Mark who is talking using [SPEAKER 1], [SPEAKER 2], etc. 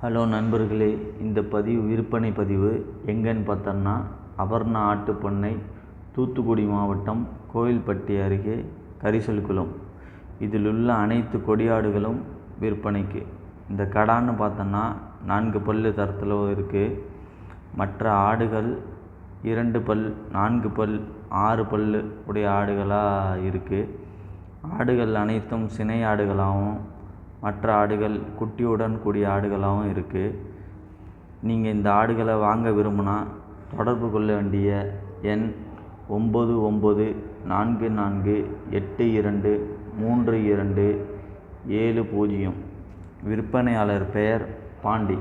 [SPEAKER 1] Hello நண்பர்களே இந்த பதிவு விற்பனை பதிவு எங்கேன்னு பார்த்தோம்னா அபர்ணா ஆட்டுப்பண்ணை தூத்துக்குடி மாவட்டம் கோவில்பட்டி அருகே கரிசல்குளம். இதில் உள்ள அனைத்து கொடியாடுகளும் விற்பனைக்கு. இந்த கடான்னு பார்த்தோம்னா நான்கு பல் தரத்தில் இருக்குது மற்ற ஆடுகள் இரண்டு பல் நான்கு பல் ஆறு பல் உடைய ஆடுகளாக இருக்குது ஆடுகள் அனைத்தும் சினை ஆடுகளாகவும் மற்ற ஆடுகள் குட்டியுடன் கூடிய ஆடுகளாகவும் இருக்குது நீங்கள் இந்த ஆடுகளை வாங்க விரும்பினா தொடர்பு கொள்ள வேண்டிய எண் ஒம்பது ஒம்பது நான்கு நான்கு எட்டு இரண்டு மூன்று இரண்டு ஏழு பூஜ்ஜியம். விற்பனையாளர் பெயர் பாண்டி.